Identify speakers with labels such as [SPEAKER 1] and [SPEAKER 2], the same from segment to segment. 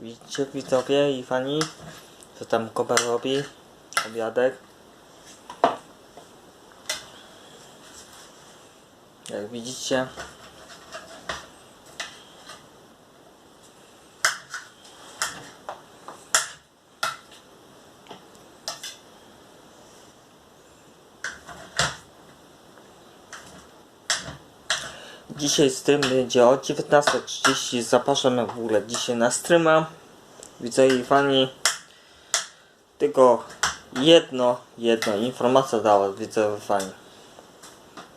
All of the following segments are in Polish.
[SPEAKER 1] Widzicie widzowie i fani? Co tam Koba robi? Obiadek. Jak widzicie. Dzisiaj stream będzie o 19.30. Zapraszamy w ogóle dzisiaj na streama. Widzę i fani. Tylko jedno, jedno informacja dla was, widzę fani.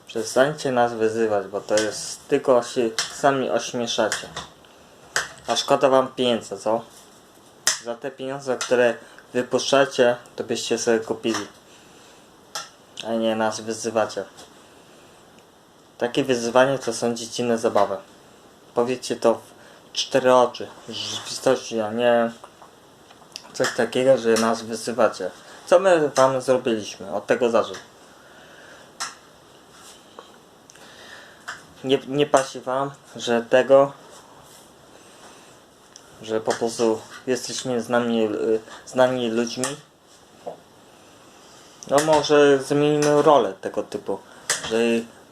[SPEAKER 1] Przestańcie nas wyzywać, bo to jest tylko się sami ośmieszacie. A szkoda wam pieniędzy, co? Za te pieniądze, które wypuszczacie, to byście sobie kupili. A nie nas wyzywacie. Takie wyzwanie to są dziecinne zabawy. Powiedzcie to w cztery oczy, w rzeczywistości, a nie coś takiego, że nas wyzywacie. Co my wam zrobiliśmy? Od tego zacznę. Nie, nie pasi wam, że tego, że po prostu jesteśmy znani, y, znani ludźmi. No może zmienimy rolę tego typu,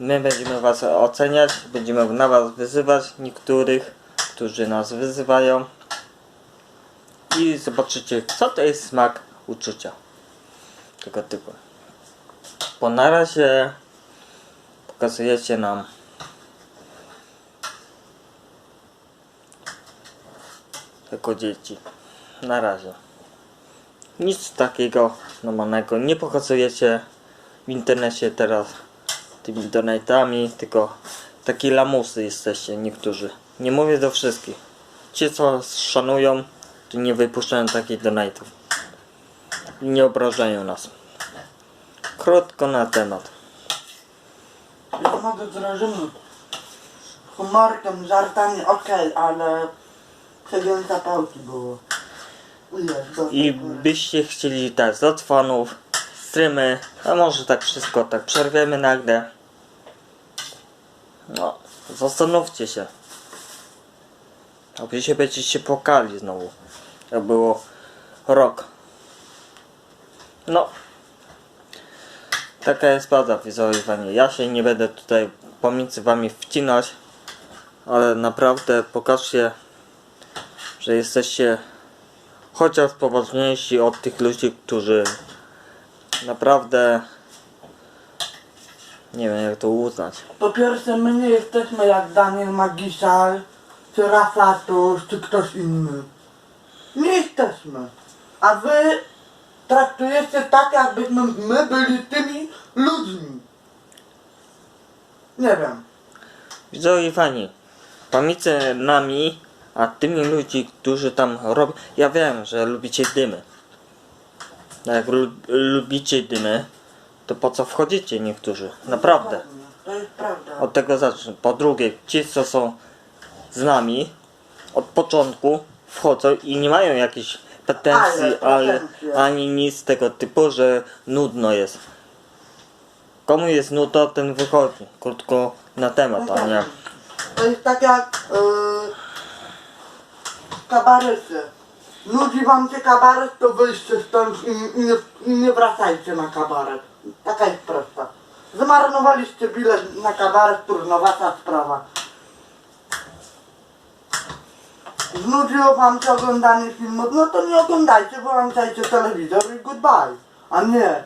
[SPEAKER 1] my będziemy was oceniać, będziemy na was wyzywać niektórych, którzy nas wyzywają i zobaczycie co to jest smak uczucia tego typu. Bo na razie pokazujecie nam jako dzieci. Na razie. Nic takiego normalnego nie pokazujecie w internecie teraz tymi donatami, tylko takie lamusy jesteście niektórzy. Nie mówię do wszystkich. Ci co szanują, to nie wypuszczają takich donatów. I nie obrażają nas. Krótko na temat.
[SPEAKER 2] Ja mogę zrozumieć. Humorkiem, żartami okej, ale przegiąć zapałki było.
[SPEAKER 1] I byście chcieli dać od fanów, streamy, a może tak wszystko tak przerwiemy nagle. No, zastanówcie się. Aby się będziecie płakali znowu. Jak było rok. No. Taka jest prawda, fani. Ja się nie będę tutaj pomiędzy wami wcinać. Ale naprawdę pokażcie, że jesteście chociaż poważniejsi od tych ludzi, którzy naprawdę nie wiem jak to uznać.
[SPEAKER 2] Po pierwsze, my nie jesteśmy jak Daniel Magiszal, czy Rafatusz, czy ktoś inny. Nie jesteśmy. A wy traktujecie tak, jakbyśmy my byli tymi ludźmi. Nie wiem.
[SPEAKER 1] Widzowie fani, pomiędzy nami a tymi ludzi, którzy tam robią, ja wiem, że lubicie dymy. Jak lu lubicie dymy, to po co wchodzicie niektórzy? Naprawdę.
[SPEAKER 2] To jest prawda.
[SPEAKER 1] Od tego zacznę. Po drugie, ci co są z nami od początku wchodzą i nie mają jakichś pretensji,
[SPEAKER 2] Ale,
[SPEAKER 1] ale, ani nic tego typu, że nudno jest. Komu jest nudno, ten wychodzi. Krótko na temat, a nie.
[SPEAKER 2] To jest tak jak yy, kabarety. Nudzi wam się kabaret, to wyjście stąd i, i, nie, i nie wracajcie na kabaret. Taka jest prosta. Zmarnowaliście bilet na kabaret, trudnowata sprawa. Znudziło wam się oglądanie filmów, no to nie oglądajcie, wyłączajcie telewizor i goodbye. A nie.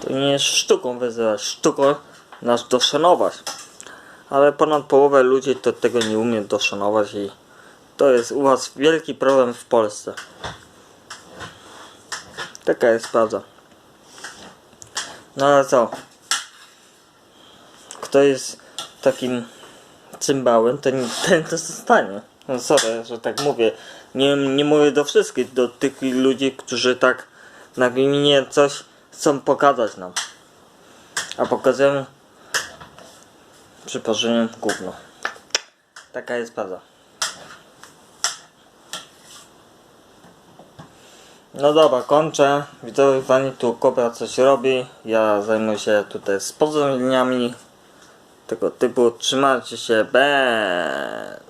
[SPEAKER 1] To nie jest sztuką wyzywać. Sztuką nas doszanować. Ale ponad połowę ludzi to tego nie umie doszanować i to jest u was wielki problem w Polsce. Taka jest prawda. No ale co? Kto jest takim cymbałem, ten, ten to zostanie. No sorry, że tak mówię. Nie, nie mówię do wszystkich, do tych ludzi, którzy tak nagminnie coś chcą pokazać nam. A pokazują przy parzeniu gówno. Taka jest prawda. No dobra, kończę. Widzowie pani tu Kobra coś robi. Ja zajmuję się tutaj spozornieniami tego typu. Trzymajcie się. Be.